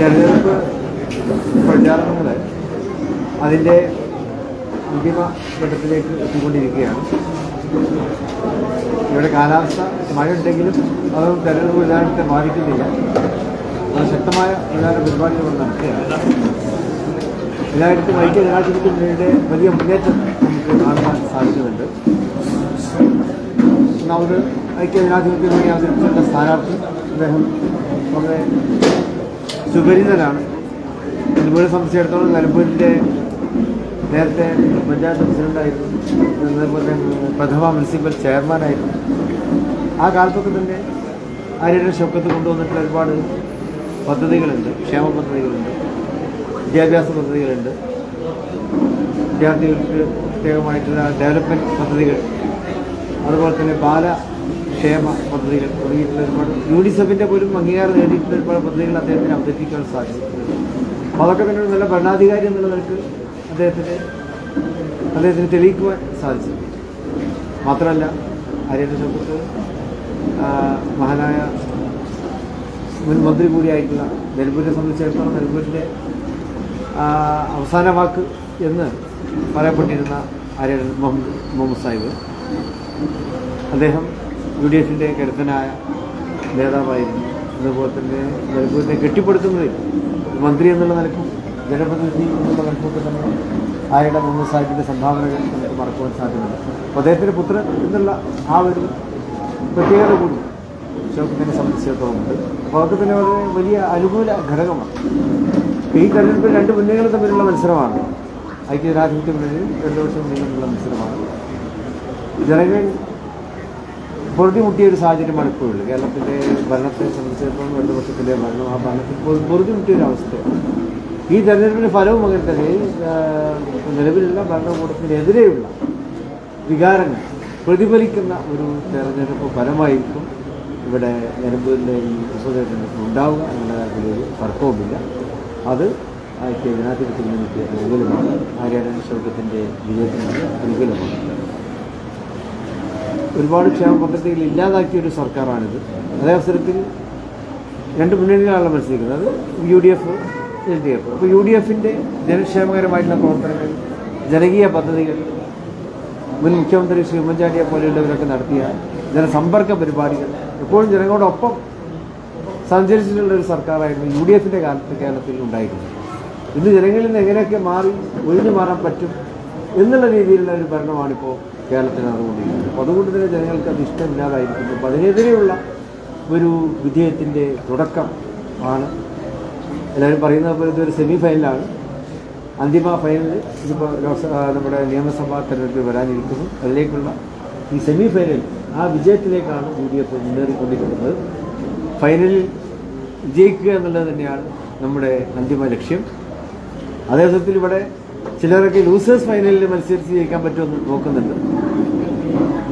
തെരഞ്ഞെടുപ്പ് പ്രചാരണങ്ങൾ അതിന്റെ അന്തിമ ഘട്ടത്തിലേക്ക് എത്തിക്കൊണ്ടിരിക്കുകയാണ്. ഇവിടെ കാലാവസ്ഥ മഴ ഉണ്ടെങ്കിലും അതൊന്നും തെരഞ്ഞെടുപ്പ് പ്രചാരണത്തെ ബാധിക്കുന്നില്ല. അത് ശക്തമായ പ്രചാരണ പരിപാടികൾ നടത്തുകയാണ് എല്ലായിടത്തും ഐക്യ ജനാധിപത്യത്തിന്റെ വലിയ മുന്നേറ്റം നമുക്ക് കാണുവാൻ സാധിക്കുന്നുണ്ട്. ഒന്നാമത് ഐക്യ ജനാധിപത്യം വഴി അവതരിപ്പിച്ച സ്ഥാനാർത്ഥി അദ്ദേഹം വളരെ സുപരിതനാണ് നിലമ്പൂരെ സംബന്ധിച്ചിടത്തോളം നിലമ്പൂരിന്റെ നേരത്തെ പഞ്ചായത്ത് പ്രസിഡന്റായിരുന്നു അതേപോലെ പ്രഥമ മുനിസിപ്പൽ ചെയർമാനായിരുന്നു ആ കാലത്തൊക്കെ തന്നെ ആര്യയുടെ ശൊക്കത്ത് കൊണ്ടുവന്നിട്ടുള്ള ഒരുപാട് പദ്ധതികളുണ്ട്. ക്ഷേമ പദ്ധതികളുണ്ട്. വിദ്യാഭ്യാസ പദ്ധതികളുണ്ട്. വിദ്യാർത്ഥികൾക്ക് പ്രത്യേകമായിട്ടുള്ള ഡെവലപ്മെന്റ് പദ്ധതികൾ. അതുപോലെ തന്നെ ബാലക്ഷേമ പദ്ധതികൾ തുടങ്ങിയിട്ടുള്ള ഒരുപാട് യൂണിസെഫിന്റെ പോലും അംഗീകാരം നേടിയിട്ടുള്ള ഒരുപാട് പദ്ധതികൾ അദ്ദേഹത്തിന് അവതരിപ്പിക്കാൻ സാധിച്ചിട്ടുണ്ട്. അപ്പോൾ അതൊക്കെ തന്നെ ഒരു നല്ല ഭരണാധികാരി എന്നുള്ള നിലയ്ക്ക് അദ്ദേഹത്തിന് അദ്ദേഹത്തിന് തെളിയിക്കുവാൻ സാധിച്ചിട്ടുണ്ട്. മാത്രമല്ല ആര്യന്റെ ശബ്ദത്ത് മഹാനായ മുൻ മന്ത്രി കൂടിയായിട്ടുള്ള നെൽപൂരിനെ സംബന്ധിച്ചിടത്തോളം നെൽപൂരിന്റെ അവസാന വാക്ക് എന്ന് പറയപ്പെട്ടിരുന്ന ആര്യൻ മുഹമ്മദ് മുഹമ്മദ് സാഹിബ്. അദ്ദേഹം യു ഡി എഫിന്റെ കരുത്തനായ നേതാവായിരുന്നു. അതുപോലെ തന്നെ ജനപ്രതിനിധിയെ കെട്ടിപ്പടുക്കുന്നതിൽ മന്ത്രി എന്നുള്ള നിലക്കും ജനപ്രതിനിധി എന്നുള്ള നിലക്കൊക്കെ തന്നെ ആയുടെ മുഹമ്മദ് സാഹിബിന്റെ സംഭാവനകൾ നമുക്ക് മറക്കുവാൻ സാധ്യമല്ല അപ്പോൾ അദ്ദേഹത്തിന്റെ പുത്രൻ എന്നുള്ള ആ ഒരു പ്രത്യേകത കൂടി ശോകത്തിനെ സംബന്ധിച്ചിടത്തോളമുണ്ട് അപ്പോൾ അവർക്ക് തന്നെ വളരെ വലിയ അനുകൂല ഘടകമാണ്. ഈ തെരഞ്ഞെടുപ്പിൽ രണ്ട് മുന്നണികൾ തമ്മിലുള്ള മത്സരമാണ്. ഐക്യജനാധിപത്യ രണ്ട് വർഷം മുന്നിലുള്ള മത്സരമാണ്. ജനങ്ങൾ പൊറുതിമുട്ടിയ ഒരു സാഹചര്യമാണ് ഇപ്പോഴുള്ളത്. കേരളത്തിന്റെ ഭരണത്തെ സംബന്ധിച്ചിടത്തോളം ഇടതുപക്ഷത്തിന്റെ ഭരണം ആ ഭരണത്തിൽ പൊറുതിമുട്ടിയ ഒരു അവസ്ഥയാണ് ഈ തെരഞ്ഞെടുപ്പിന്റെ ഫലവും അങ്ങനെ തന്നെ. നിലവിലുള്ള ഭരണകൂടത്തിനെതിരെയുള്ള വികാരങ്ങൾ പ്രതിഫലിക്കുന്ന ഒരു തെരഞ്ഞെടുപ്പ് ഫലമായിരിക്കും ഇവിടെ നിലമ്പൂരിലെ ഈ ഉപതെരഞ്ഞെടുപ്പ് ഉണ്ടാവുക എന്നുള്ള കാര്യത്തിൽ തർക്കവുമില്ല. അത് ഐക്യ ജനാധിപത്യ മുന്നണിക്ക് അനുകൂലമാണ്. ആര്യാടൻ ശൗക്കത്തിന്റെ വിജയത്തിന് അനുകൂലമാണ്. ഒരുപാട് ക്ഷേമ പദ്ധതികൾ ഇല്ലാതാക്കിയ ഒരു സർക്കാരാണിത്. അതേ അവസരത്തിൽ രണ്ട് മുന്നണികളാണ് മത്സരിക്കുന്നത്. U D F L D F അപ്പോൾ യു ഡി എഫിന്റെ ജനക്ഷേമകരമായിട്ടുള്ള പ്രവർത്തനങ്ങൾ ജനകീയ പദ്ധതികൾ മുൻ മുഖ്യമന്ത്രി ശ്രീ ഉമ്മൻചാണ്ടിയെ പോലെയുള്ളവരൊക്കെ നടത്തിയ ജനസമ്പർക്ക പരിപാടികൾ എപ്പോഴും ജനങ്ങളോടൊപ്പം സഞ്ചരിച്ചിട്ടുള്ള ഒരു സർക്കാരായിരുന്നു യു ഡി എഫിന്റെ കാലത്ത് കേരളത്തിൽ ഉണ്ടായിരുന്നത്. ഇന്ന് ജനങ്ങളിൽ നിന്ന് എങ്ങനെയൊക്കെ മാറി ഒഴിഞ്ഞു മാറാൻ പറ്റും എന്നുള്ള രീതിയിലുള്ള ഒരു ഭരണമാണിപ്പോൾ കേരളത്തിൽ നടന്നുകൊണ്ടിരിക്കുന്നത് അപ്പോൾ അതുകൊണ്ട് തന്നെ ജനങ്ങൾക്ക് അത് ഇഷ്ടമില്ലാതായിരിക്കുന്നു. അപ്പോൾ അതിനെതിരെയുള്ള ഒരു വിജയത്തിന്റെ തുടക്കം ആണ്. എല്ലാവരും പറയുന്നത് പോലെ ഇതൊരു സെമി ഫൈനലാണ് അന്തിമ ഫൈനൽ ഇതിപ്പോൾ ലോക്സഭ നമ്മുടെ നിയമസഭാ തെരഞ്ഞെടുപ്പിൽ വരാനിരിക്കുന്നു. അതിലേക്കുള്ള ഈ സെമി ഫൈനൽ ആ വിജയത്തിലേക്കാണ് യു ഡി എഫ് മുന്നേറിക്കൊണ്ടിരിക്കുന്നത് ഫൈനലിൽ വിജയിക്കുക എന്നുള്ളത് തന്നെയാണ് നമ്മുടെ അന്തിമ ലക്ഷ്യം. അതേസമയത്തിൽ ഇവിടെ ചിലരൊക്കെ ലൂസേഴ്സ് ഫൈനലിൽ മത്സരിച്ച് ജയിക്കാൻ പറ്റുമെന്ന് നോക്കുന്നുണ്ട്.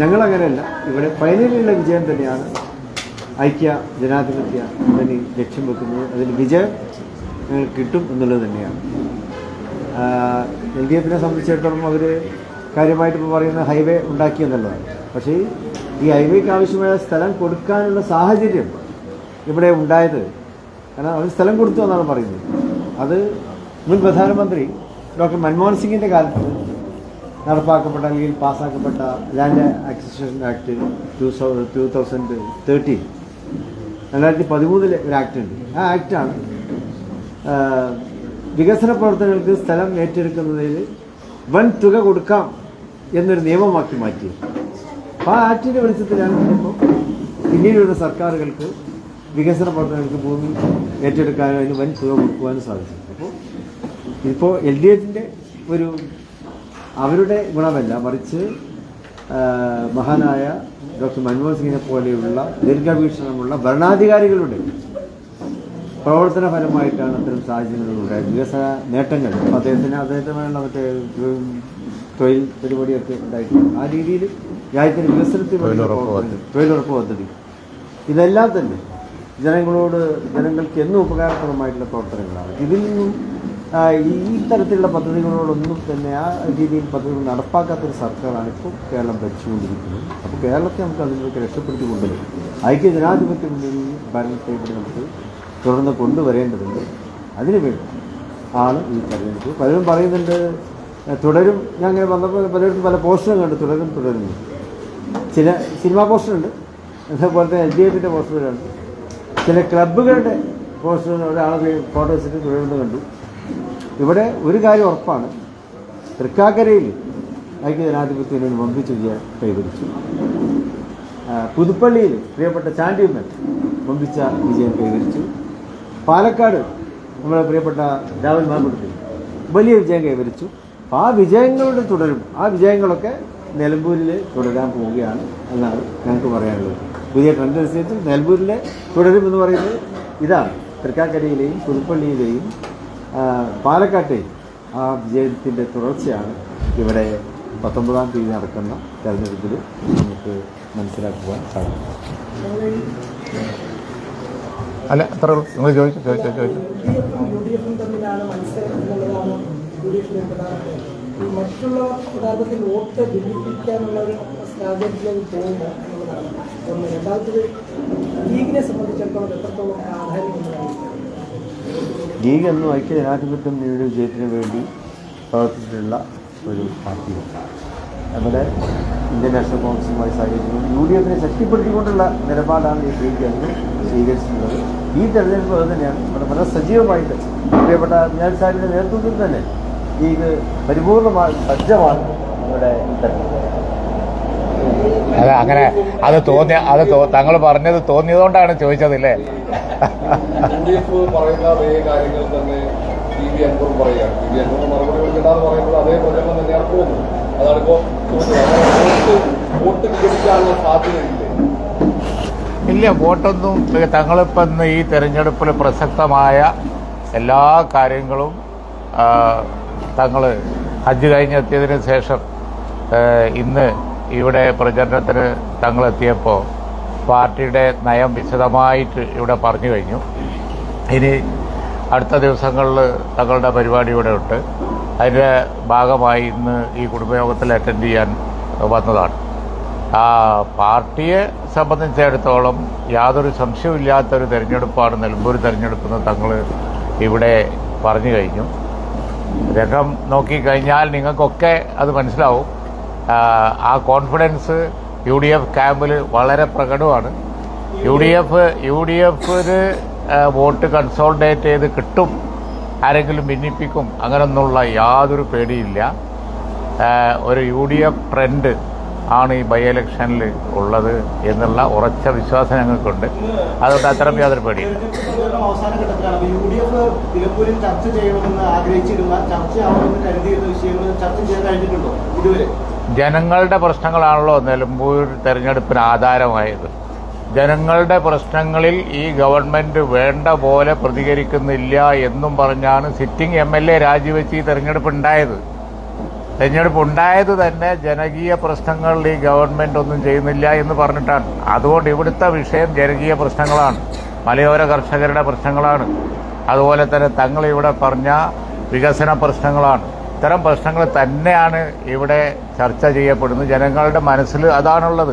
ഞങ്ങളങ്ങനെയല്ല. ഇവിടെ ഫൈനലിലുള്ള വിജയം തന്നെയാണ്. ഐക്യ ജനാധിപത്യ മുന്നണി ലക്ഷ്യം വെക്കുന്നത്. അതിൽ വിജയം ഞങ്ങൾക്ക് കിട്ടും എന്നുള്ളത് തന്നെയാണ്. എൽ ഡി എഫിനെ സംബന്ധിച്ചിടത്തോളം അവർ കാര്യമായിട്ട് ഇപ്പോൾ പറയുന്ന ഹൈവേ ഉണ്ടാക്കി എന്നുള്ളതാണ്. പക്ഷേ ഈ ഹൈവേക്ക് ആവശ്യമായ സ്ഥലം കൊടുക്കാനുള്ള സാഹചര്യം ഇവിടെ ഉണ്ടായത്. കാരണം അവർ സ്ഥലം കൊടുത്തു എന്നാണ് പറയുന്നത്. അത് മുൻ പ്രധാനമന്ത്രി ഡോക്ടർ മൻമോഹൻ സിംഗിന്റെ കാലത്ത് നടപ്പാക്കപ്പെട്ട അല്ലെങ്കിൽ പാസ്സാക്കപ്പെട്ട land acquisition act two two thousand thirteen. രണ്ടായിരത്തി പതിമൂന്നിലെ ഒരു ആക്ട് ഉണ്ട്. ആ ആക്റ്റാണ് വികസന പ്രവർത്തനങ്ങൾക്ക് സ്ഥലം ഏറ്റെടുക്കുന്നതിൽ വൻ തുക കൊടുക്കാം എന്നൊരു നിയമമാക്കി മാറ്റി. അപ്പോൾ ആ ആക്ടിന്റെ വെളിച്ചത്തിലാണ് ഇപ്പോൾ പിന്നീട് വരുന്ന സർക്കാരുകൾക്ക് വികസന പ്രവർത്തനങ്ങൾക്ക് ഭൂമി ഏറ്റെടുക്കാനും അതിന് വൻ തുക കൊടുക്കുവാനും സാധിച്ചു അപ്പോൾ ഇപ്പോൾ എൽ ഡി എഫിന്റെ ഒരു അവരുടെ ഗുണമല്ല മറിച്ച് മഹാനായ ഡോക്ടർ മൻമോഹൻ സിംഗിനെ പോലെയുള്ള ദീർഘവീക്ഷണമുള്ള ഭരണാധികാരികളുടെ പ്രവർത്തന ഫലമായിട്ടാണ് അത്തരം സാഹചര്യങ്ങൾ ഉണ്ടായത്. വികസന നേട്ടങ്ങൾ. അദ്ദേഹത്തിന് അദ്ദേഹത്തിനുള്ള മറ്റേ തൊഴിൽ പരിപാടിയൊക്കെ ഉണ്ടായിട്ടുണ്ട്. ആ രീതിയിൽ രാജ്യത്തിന്റെ വികസനത്തിന് വേണ്ടി പ്രവർത്തനങ്ങൾ, തൊഴിലുറപ്പ് പദ്ധതി. ഇതെല്ലാം തന്നെ ജനങ്ങളോട് ജനങ്ങൾക്ക് എന്നും ഉപകാരപ്രദമായിട്ടുള്ള പ്രവർത്തനങ്ങളാണ്. ഇതിൽ നിന്നും ഈ തരത്തിലുള്ള പദ്ധതികളോടൊന്നും തന്നെ ആ രീതിയിൽ പദ്ധതികൾ നടപ്പാക്കാത്തൊരു സർക്കാരാണ് ഇപ്പോൾ കേരളം ഭരിച്ചുകൊണ്ടിരിക്കുന്നത്. അപ്പോൾ കേരളത്തെ നമുക്ക് അതിൽ നിന്നൊക്കെ രക്ഷപ്പെടുത്തിക്കൊണ്ടുവരും ഐക്യ ജനാധിപത്യ മുന്നണി ഭരണത്തെ ഇവിടെ നമുക്ക് തുടർന്ന് കൊണ്ടുവരേണ്ടതുണ്ട്. അതിനുവേണ്ടി ആണ് ഈ തെരഞ്ഞെടുപ്പ്. പലരും പറയുന്നുണ്ട് തുടരും. ഞാൻ അങ്ങനെ വന്നപ്പോൾ പലരും പല പോസ്റ്ററും കണ്ടു തുടരും തുടരുന്നു ചില സിനിമാ പോസ്റ്ററുണ്ട്. അതേപോലെ തന്നെ എൽ ഡി എഫിന്റെ പോസ്റ്ററുകളുണ്ട്. ചില ക്ലബ്ബുകളുടെ പോസ്റ്ററുകൾ ഒരാളെ ഫോട്ടോ വെച്ചിട്ട് തുടരുന്നത് കണ്ടു. ഇവിടെ ഒരു കാര്യം ഉറപ്പാണ്. തൃക്കാക്കരയിൽ ഐക്യ ജനാധിപത്യത്തിന് വമ്പിച്ച വിജയം കൈവരിച്ചു. പുതുപ്പള്ളിയിൽ പ്രിയപ്പെട്ട ചാണ്ടിയമ്മൻ വമ്പിച്ച വിജയം കൈവരിച്ചു. പാലക്കാട് നമ്മുടെ പ്രിയപ്പെട്ട രാഹുൽ മാമ്പുട്ടി വലിയ വിജയം കൈവരിച്ചു. അപ്പോൾ ആ വിജയങ്ങളുടെ തുടരും ആ വിജയങ്ങളൊക്കെ നിലമ്പൂരിൽ തുടരാൻ പോവുകയാണ് എന്നാണ് ഞങ്ങൾക്ക് പറയാനുള്ളത്. പുതിയ ട്രെൻഡ് അനുസരിച്ച് നിലമ്പൂരിലെ തുടരും പറയുന്നത് ഇതാണ്. തൃക്കാക്കരയിലെയും പുതുപ്പള്ളിയിലെയും ആ, പാലക്കാട്ടെയും ആ വിജയത്തിന്റെ തുടർച്ചയാണ് ഇവിടെ പത്തൊമ്പതാം തീയതി നടക്കുന്ന തെരഞ്ഞെടുപ്പിൽ നമുക്ക് മനസ്സിലാക്കുവാൻ സാധിക്കും. അല്ല അത്ര നിങ്ങൾ ചോദിച്ചു ചോദിച്ചു ചോദിച്ചു. മറ്റുള്ള യഥാർത്ഥത്തിൽ വോട്ട് ഭിന്നിപ്പിക്കാനുള്ള ഒരു എന്നുള്ളതാണ്. ഒന്ന്. രണ്ടാമത്തത് ലീഗിനെ സംബന്ധിച്ചിടത്തോളം എത്രത്തോളം ലീഗ് എന്നും ഐക്യ ജനാധിപത്യം നേടിയ വിജയത്തിന് വേണ്ടി പ്രവർത്തിച്ചിട്ടുള്ള ഒരു പാർട്ടിയാണ്. നമ്മുടെ ഇന്ത്യൻ നാഷണൽ കോൺഗ്രസുമായി സഹകരിക്കുന്നു യു ഡി എഫിനെ ശക്തിപ്പെടുത്തിക്കൊണ്ടുള്ള നിലപാടാണ് ഈ ലീഗ് എന്ന് സ്വീകരിച്ചിട്ടുള്ളത്. ഈ തെരഞ്ഞെടുപ്പ് അത് തന്നെയാണ്. ഇവിടെ വളരെ സജീവമായിട്ട് പ്രിയപ്പെട്ട ഞാൻ സാറിന്റെ നേതൃത്വത്തിൽ തന്നെ ലീഗ് പരിപൂർണമായി സജ്ജമാണ് ഇവിടെ തെരഞ്ഞെടുപ്പ്. അത് അങ്ങനെ അത് തോന്നിയ അത് തങ്ങൾ പറഞ്ഞത് തോന്നിയതുകൊണ്ടാണ് ചോദിച്ചതില്ലേ? പറയുന്ന അതേ കാര്യങ്ങൾ തന്നെ ടി വി അൻപറും പറയുകയാണ്. ടി വി അൻപർ മറുപടി കൊടുക്കേണ്ടതെന്ന് പറയുന്നത് അതേ പ്രചരണം തന്നെയാണ് പോകുന്നത് അതാണിപ്പോ ചോദിച്ചത്. അങ്ങനെ വോട്ട് വോട്ട് വികസിക്കാനുള്ള സാധ്യതയില്ലേ? ഇല്ല വോട്ടൊന്നും തങ്ങളിപ്പം ഇന്ന് ഈ തെരഞ്ഞെടുപ്പിൽ പ്രസക്തമായ എല്ലാ കാര്യങ്ങളും തങ്ങൾ ഹജ്ജ് കഴിഞ്ഞെത്തിയതിന് ശേഷം ഇന്ന് ഇവിടെ പ്രചരണത്തിന് തങ്ങളെത്തിയപ്പോൾ പാർട്ടിയുടെ നയം വിശദമായിട്ട് ഇവിടെ പറഞ്ഞു കഴിഞ്ഞു. ഇനി അടുത്ത ദിവസങ്ങളിൽ തങ്ങളുടെ പരിപാടി ഇവിടെ ഉണ്ട്. അതിന്റെ ഭാഗമായി ഇന്ന് ഈ കുടുംബയോഗത്തിൽ അറ്റൻഡ് ചെയ്യാൻ വന്നതാണ്. ആ പാർട്ടിയെ സംബന്ധിച്ചിടത്തോളം യാതൊരു സംശയമില്ലാത്തൊരു തെരഞ്ഞെടുപ്പാണ് നിലമ്പൂർ തെരഞ്ഞെടുപ്പെന്ന് തങ്ങൾ ഇവിടെ പറഞ്ഞു കഴിഞ്ഞു. രംഗം നോക്കിക്കഴിഞ്ഞാൽ നിങ്ങൾക്കൊക്കെ അത് മനസ്സിലാവും. ആ, കോൺഫിഡൻസ് യു ഡി എഫ് ക്യാമ്പിൽ വളരെ പ്രകടമാണ്. U D F U D എഫിന് വോട്ട് കൺസോൾഡേറ്റ് ചെയ്ത് കിട്ടും ആരെങ്കിലും ഭിന്നിപ്പിക്കും അങ്ങനെയൊന്നുള്ള യാതൊരു പേടിയില്ല. ഒരു യു ഡി എഫ് ട്രെൻഡ് ആണ് ഈ ബൈ ഇലക്ഷനിൽ ഉള്ളത് എന്നുള്ള ഉറച്ച വിശ്വാസം ഞങ്ങൾക്കുണ്ട്. അതുകൊണ്ട് അത്തരം യാതൊരു പേടിയില്ല. ചർച്ച ചെയ്യണമെന്ന് ആഗ്രഹിച്ചിരുന്ന ചർച്ച ആവണമെന്ന് കരുതിയിരുന്ന വിഷയങ്ങൾ ചർച്ച ചെയ്യാൻ കഴിഞ്ഞിട്ടുണ്ടോ ഇതുവരെ? ജനങ്ങളുടെ പ്രശ്നങ്ങളാണല്ലോ നിലമ്പൂർ തെരഞ്ഞെടുപ്പിന് ആധാരമായത്. ജനങ്ങളുടെ പ്രശ്നങ്ങളിൽ ഈ ഗവൺമെന്റ് വേണ്ട പോലെ പ്രതികരിക്കുന്നില്ല എന്നും പറഞ്ഞാണ് സിറ്റിംഗ് എം എൽ എ രാജിവെച്ച് ഈ തെരഞ്ഞെടുപ്പ് ഉണ്ടായത് തെരഞ്ഞെടുപ്പ് ഉണ്ടായത് തന്നെ ജനകീയ പ്രശ്നങ്ങളിൽ ഈ ഗവൺമെന്റ് ഒന്നും ചെയ്യുന്നില്ല എന്ന് പറഞ്ഞിട്ടാണ്. അതുകൊണ്ട് ഇവിടുത്തെ വിഷയം ജനകീയ പ്രശ്നങ്ങളാണ്. മലയോര കർഷകരുടെ പ്രശ്നങ്ങളാണ്. അതുപോലെ തന്നെ തങ്ങൾ ഇവിടെ പറഞ്ഞ വികസന പ്രശ്നങ്ങളാണ്. ഇത്തരം പ്രശ്നങ്ങൾ തന്നെയാണ് ഇവിടെ ചർച്ച ചെയ്യപ്പെടുന്നത്. ജനങ്ങളുടെ മനസ്സിൽ അതാണുള്ളത്.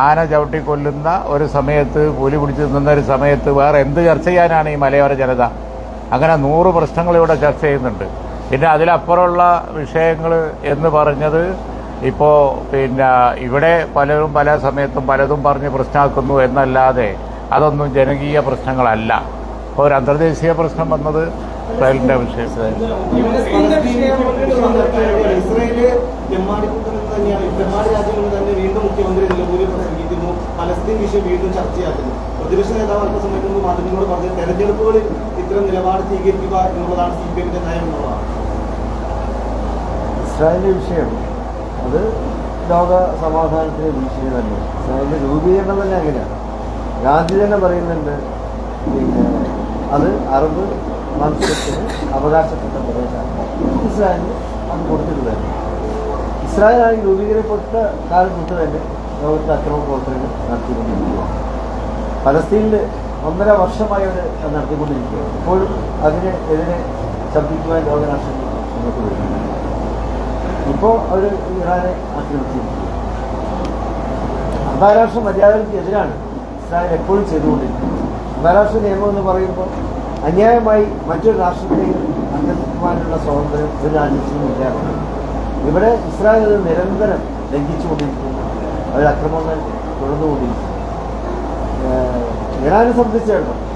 ആന ചവിട്ടി കൊല്ലുന്ന ഒരു സമയത്ത് പൂലി പിടിച്ച് നിന്ന ഒരു സമയത്ത് വേറെ എന്ത് ചർച്ച ചെയ്യാനാണ് ഈ മലയോര ജനത? അങ്ങനെ നൂറ് പ്രശ്നങ്ങൾ ഇവിടെ ചർച്ച ചെയ്യുന്നുണ്ട്. പിന്നെ അതിലപ്പുറമുള്ള വിഷയങ്ങൾ എന്ന് പറഞ്ഞത് ഇപ്പോൾ പിന്നെ ഇവിടെ പലരും പല സമയത്തും പലതും പറഞ്ഞ് പ്രശ്നമാക്കുന്നു എന്നല്ലാതെ അതൊന്നും ജനകീയ പ്രശ്നങ്ങളല്ല. ഇപ്പോൾ ഒരു അന്തർദേശീയ പ്രശ്നം വന്നത് ഇസ്രായേലിന്റെ വീണ്ടും മുഖ്യമന്ത്രി നിലമ്പൂരിൽ പ്രസംഗിക്കുന്നു. പലസ്തീൻ വിഷയം വീണ്ടും ചർച്ചയാക്കുന്നു. പ്രതിപക്ഷ നേതാവ് അല്പസമയം മുമ്പ് മാധ്യമങ്ങളോട് പറഞ്ഞത് തെരഞ്ഞെടുപ്പുകളിൽ ഇത്തരം നിലപാട് സ്വീകരിക്കുക എന്നുള്ളതാണ് സി പി എമ്മിന്റെ നയം എന്നുള്ളതാണ്. ഇസ്രായേലിന്റെ വിഷയം അത് ലോക സമാധാനത്തിന്റെ ഭീഷണി തന്നെ. ഇസ്രായേലിന്റെ രൂപീകരണം തന്നെ അങ്ങനെയാണ്. ഗാന്ധി തന്നെ പറയുന്നുണ്ട് പിന്നെ അത് അറബ് വംശത്തിന് അവകാശപ്പെട്ട പ്രദേശമാണ്. ഇസ്രായേലിന് അത് കൊടുത്തിട്ടുള്ളത്. ഇസ്രായേലാണെങ്കിൽ രൂപീകരിക്കപ്പെട്ട കാലം തൊട്ട് തന്നെ ലോകത്തെ അക്രമ പ്രവർത്തനങ്ങൾ നടത്തിക്കൊണ്ടിരിക്കുകയാണ്. പലസ്തീനിൽ ഒന്നര വർഷമായി അവർ നടത്തിക്കൊണ്ടിരിക്കുകയാണ്. ഇപ്പോഴും അതിന് എതിരെ ശബ്ദിക്കുവാൻ ലോകരാഷ്ട്രങ്ങൾ മുന്നോട്ട് വരുന്നുണ്ട്. ഇപ്പോൾ അവർ ഇറാനെ ആക്രമിച്ചിരിക്കുന്നു. അന്താരാഷ്ട്ര മര്യാദകൾക്ക് എതിരാണ് ഇസ്രായേൽ എപ്പോഴും ചെയ്തുകൊണ്ടിരിക്കുന്നത്. അന്താരാഷ്ട്ര നിയമം എന്ന് പറയുമ്പോൾ അന്യായമായി മറ്റൊരു രാഷ്ട്രത്തെയും അംഗത്വമാനുള്ള സ്വാതന്ത്ര്യം ഒരു രാജ്യത്തിനും ഇല്ല. ഇവിടെ ഇസ്രായേൽ നിരന്തരം ലംഘിച്ചുകൊണ്ടിരിക്കുന്നു. അവർ അക്രമങ്ങൾ തുടർന്നുകൊണ്ടിരിക്കുന്നു. ഇറാനെ സംബന്ധിച്ചിടത്തോളം.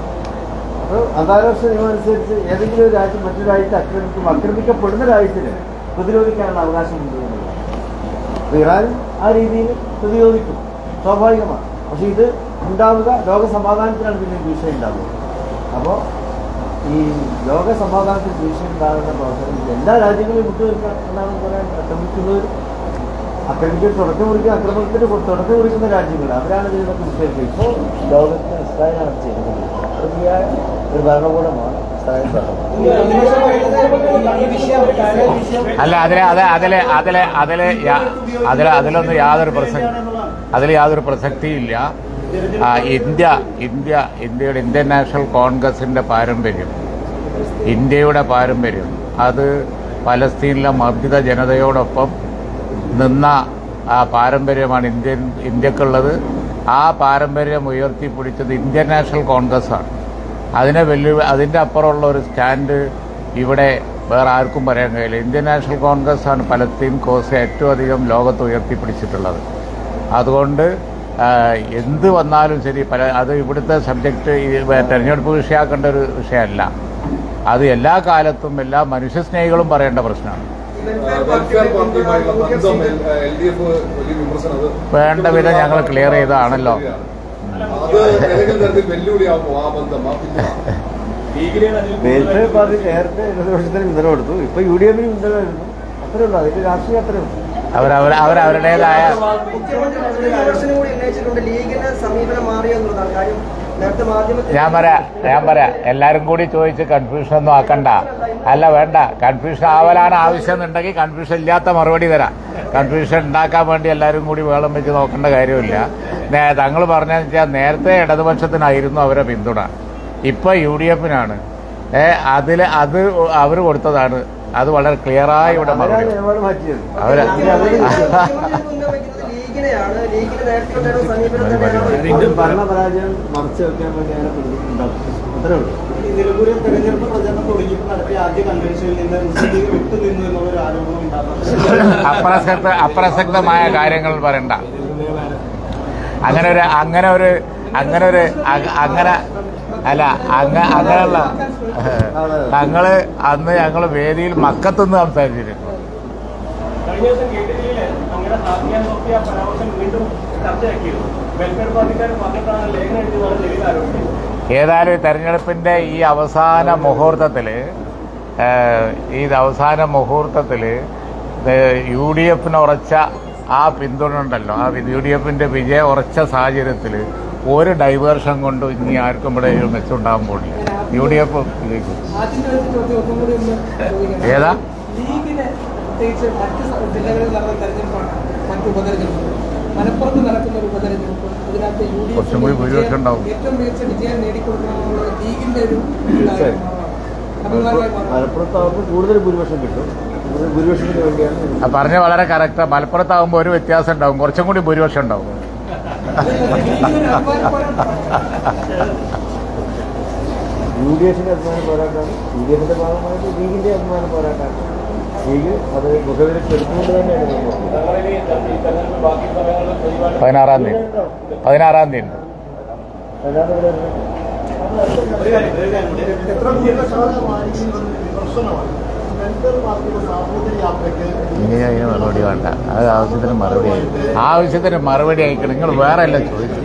അപ്പോൾ അന്താരാഷ്ട്ര നിയമം അനുസരിച്ച് ഏതെങ്കിലും ഒരു രാജ്യം മറ്റൊരു രാജ്യത്തെ ആക്രമിക്കും ആക്രമിക്കപ്പെടുന്ന രാജ്യത്തിന് പ്രതിരോധിക്കാനുള്ള അവകാശമുണ്ട് എന്നുള്ളതാണ് അപ്പോൾ ഇറാൻ ആ രീതിയിൽ പ്രതിരോധിക്കും. സ്വാഭാവികമാണ്. പക്ഷേ ഇത് ഉണ്ടാവുക ലോക സമാധാനത്തിനാണ് പിന്നെ ഭീഷണി ഉണ്ടാവുക. അപ്പോൾ ഈ ലോക സമാധാനത്തിൽ ഭീഷണി ഉണ്ടാകുന്ന പ്രവർത്തനം എല്ലാ രാജ്യങ്ങളും വിട്ടുനിൽക്കാം എന്നാണ് പറയാൻ ശ്രമിക്കുന്നവർ അക്രമിക്കൽ തുടക്കം കുറിക്കുക അക്രമത്തിന് തുടക്കം കുറിക്കുന്ന രാജ്യങ്ങൾ. അവരാണ് ഇതിനൊക്കെ വിഷയം ഇപ്പോൾ ലോകത്ത് ഇസ്രായേലാണ് ചെയ്യുന്നത്. ഒരു ഭരണകൂടമാണ് അല്ല അതിലെ അത് അതിലെ അതിലെ അതിലെ അതിലെ അതിലൊന്നും യാതൊരു പ്രസക്തി അതിൽ യാതൊരു പ്രസക്തിയില്ല. ഇന്ത്യ ഇന്ത്യ ഇന്ത്യയുടെ ഇന്ത്യൻ നാഷണൽ കോൺഗ്രസിന്റെ പാരമ്പര്യം. ഇന്ത്യയുടെ പാരമ്പര്യം. അത് പലസ്തീനിലെ മർദ്ദിത ജനതയോടൊപ്പം നിന്ന ആ പാരമ്പര്യമാണ് ഇന്ത്യൻ ഇന്ത്യക്കുള്ളത്. ആ പാരമ്പര്യം ഉയർത്തിപ്പിടിച്ചത് ഇന്ത്യൻ നാഷണൽ കോൺഗ്രസ്സാണ്. അതിനെ വെല്ലു അതിന്റെ അപ്പുറമുള്ള ഒരു സ്റ്റാൻഡ് ഇവിടെ വേറെ ആർക്കും പറയാൻ കഴിയില്ല. ഇന്ത്യൻ നാഷണൽ കോൺഗ്രസ്സാണ് പലസ്തീൻ കോസ് ഏറ്റവും അധികം ലോകത്ത് ഉയർത്തിപ്പിടിച്ചിട്ടുള്ളത്. അതുകൊണ്ട് എന്ത് വന്നാലും ശരി പല അത് ഇവിടുത്തെ സബ്ജക്റ്റ് തെരഞ്ഞെടുപ്പ് വിഷയമാക്കേണ്ട ഒരു വിഷയമല്ല. അത് എല്ലാ കാലത്തും എല്ലാ മനുഷ്യസ്നേഹികളും പറയേണ്ട പ്രശ്നമാണ്. വേണ്ട വിധം ഞങ്ങൾ ക്ലിയർ ചെയ്തതാണല്ലോ. നേരത്തെ ഇടതുപക്ഷത്തിന് പിന്തുണ കൊടുത്തു. ഇപ്പൊ യു ഡി എഫിന് പിന്തുണ അത്രേ ഉള്ളൂ. അതിന്റെ രാഷ്ട്രീയം അത്രേ ഉള്ളൂ. അവരവർ അവരവരുടേതായ അവർ അവരുടേതായ ഞാൻ പറയാ ഞാൻ പറയാ എല്ലാരും കൂടി ചോദിച്ച് കൺഫ്യൂഷൻ ഒന്നും ആക്കണ്ട. അല്ല വേണ്ട. കൺഫ്യൂഷൻ ആവലാണ് ആവശ്യം എന്നുണ്ടെങ്കിൽ കൺഫ്യൂഷൻ ഇല്ലാത്ത മറുപടി തരാം. കൺഫ്യൂഷൻ ഉണ്ടാക്കാൻ വേണ്ടി എല്ലാവരും കൂടി വേളം വെച്ച് നോക്കേണ്ട കാര്യമില്ല. തങ്ങൾ പറഞ്ഞതെന്ന് വെച്ചാൽ നേരത്തെ ഇടതുപക്ഷത്തിനായിരുന്നു അവരെ പിന്തുണ. ഇപ്പൊ യു ഡി എഫിനാണ്. അതിൽ അത് അവർ കൊടുത്തതാണ്. അത് വളരെ ക്ലിയറായ ഇവിടെ അവർ ഭരണപരാജയം മറച്ചു വെക്കാൻ വേണ്ടി അങ്ങനെ ഉണ്ടാക്കും. അത്രേ ഉള്ളൂ. ഈ നിലമ്പൂരിൽ തെരഞ്ഞെടുപ്പ് പ്രചരണം തുടങ്ങിയപ്പോൾ നടത്തിയ ആദ്യ കൺവെൻഷനിൽ നിന്ന് മുസ്ലിം ലീഗ് വിട്ടുനിന്നു എന്നുള്ളൊരു ആരോപണം അപ്രസക്ത അപ്രസക്തമായ കാര്യങ്ങൾ പറയണ്ട. അങ്ങനെ ഒരു അങ്ങനെ ഒരു അങ്ങനെ ഒരു അങ്ങനെ അല്ല അങ്ങ അങ്ങനെയുള്ള ഞങ്ങൾ അന്ന് ഞങ്ങൾ വേദിയിൽ മക്കത്തുനിന്ന് സംസാരിച്ചിരുന്നു. ഏതായാലും തെരഞ്ഞെടുപ്പിന്റെ ഈ അവസാന മുഹൂർത്തത്തിൽ ഈ അവസാന മുഹൂർത്തത്തിൽ യു ഡി എഫിന് ഉറച്ച ആ പിന്തുണ ഉണ്ടല്ലോ ആ യു ഡി എഫിന്റെ വിജയം ഉറച്ച സാഹചര്യത്തിൽ ഒരു ഡൈവേർഷൻ കൊണ്ടും ഇനി ആർക്കും ഇവിടെ ഒരു മെച്ചമുണ്ടാകാൻ പോകില്ല യു ഡി എഫ്. ഏതാ? മലപ്പുറത്ത് നടക്കുന്ന ഒരു ഉപതെരഞ്ഞെടുപ്പ്. അതിനകത്ത് യു ഡി കുറച്ചും കൂടി ഭൂരിപക്ഷം ഉണ്ടാവും. ഏറ്റവും മികച്ച വിജയം നേടിക്കൊടുക്കണമെന്നുള്ള ലീഗിന്റെ ഒരു. കൂടുതൽ ഭൂരിപക്ഷം കിട്ടും. ഭൂരിപക്ഷത്തിന് വേണ്ടിയാണ് പറഞ്ഞ വളരെ കറക്റ്റാ മലപ്പുറത്താകുമ്പോൾ ഒരു വ്യത്യാസം ഉണ്ടാവും. കുറച്ചും കൂടി ഭൂരിപക്ഷം ഉണ്ടാവും. യു ഡി എഫിന്റെ അഭിമാന പോരാട്ടമാണ്. യു ഡി എഫിന്റെ ഭാഗമായിട്ട് ലീഗിന്റെ അഭിമാന പോരാട്ടമാണ്. ലീഗ് അത് മുഖവിലേക്ക് എടുത്തുകൊണ്ട് തന്നെയാണ് പതിനാറാം തീയതി. പതിനാറാം തീയതി. എത്ര വിമർശനമാണ്? അതിന് മറുപടി വേണ്ട. അത് ആവശ്യത്തിന് മറുപടി ആവശ്യത്തിന് മറുപടി അയക്കണം നിങ്ങൾ വേറെ എല്ലാം ചോദിച്ചു.